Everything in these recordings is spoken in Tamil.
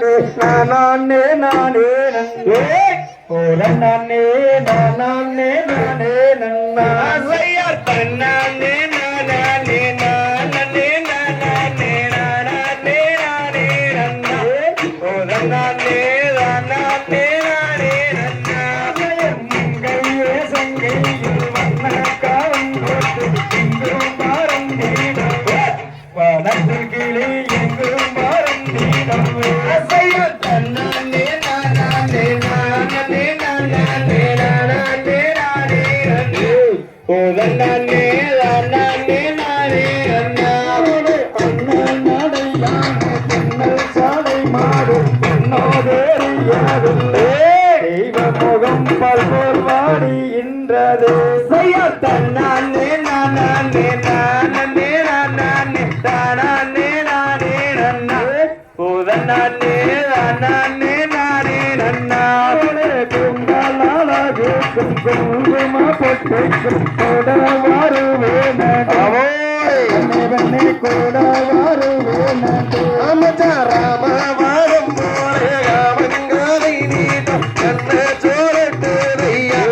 నాన్నే నాన్నే నాన్నే ఓ నాన్నే నాన్నే నాన్నే. முகம் பல்போர் வாடி இன்றது செய்ய தன்னானே நானே நானே நானே தானே நானே நன்னா புதனானே நானே கூட வருவேன் கூட வருவேன் ராம வாரம் போலே ராமங்காலை நீட்டம் கண்ண சோழட்டுரையா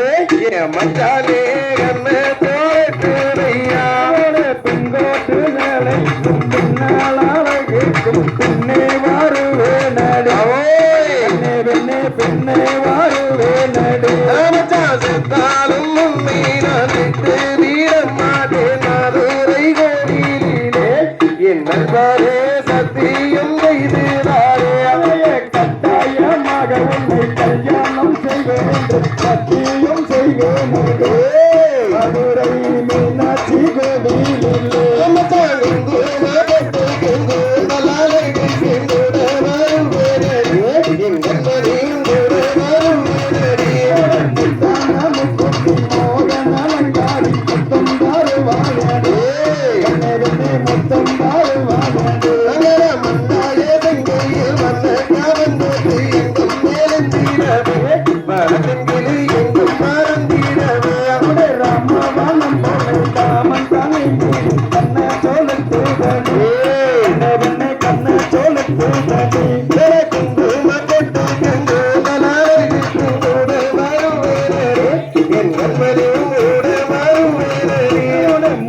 ஏ மஞ்சாலே கண்ண சோழட்டுரையா பிங்கோட்டு நிலை பின்னால் அழகு பின்னே வருவேன் பெண்ணே பெண்ணே நண்பரே சத்தியம் செய்தாரே அதையே கட்டாயமாக உன்னை கல்யாணம் செய்வேன் சத்தியம் செய்வேன்.